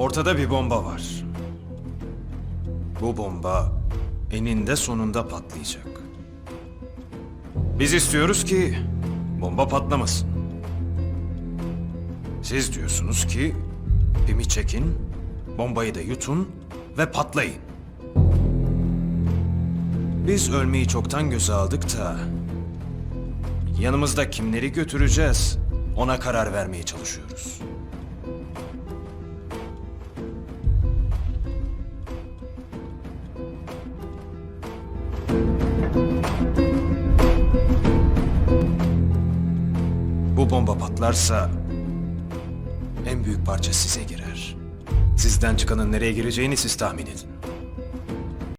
Ortada bir bomba var. Bu bomba eninde sonunda patlayacak. Biz istiyoruz ki bomba patlamasın. Siz diyorsunuz ki pimi çekin, bombayı da yutun ve patlayın. Biz ölmeyi çoktan göze aldık da yanımızda kimleri götüreceğiz ona karar vermeye çalışıyoruz. Bu bomba patlarsa en büyük parça size girer. Sizden çıkanın nereye gireceğini siz tahmin edin.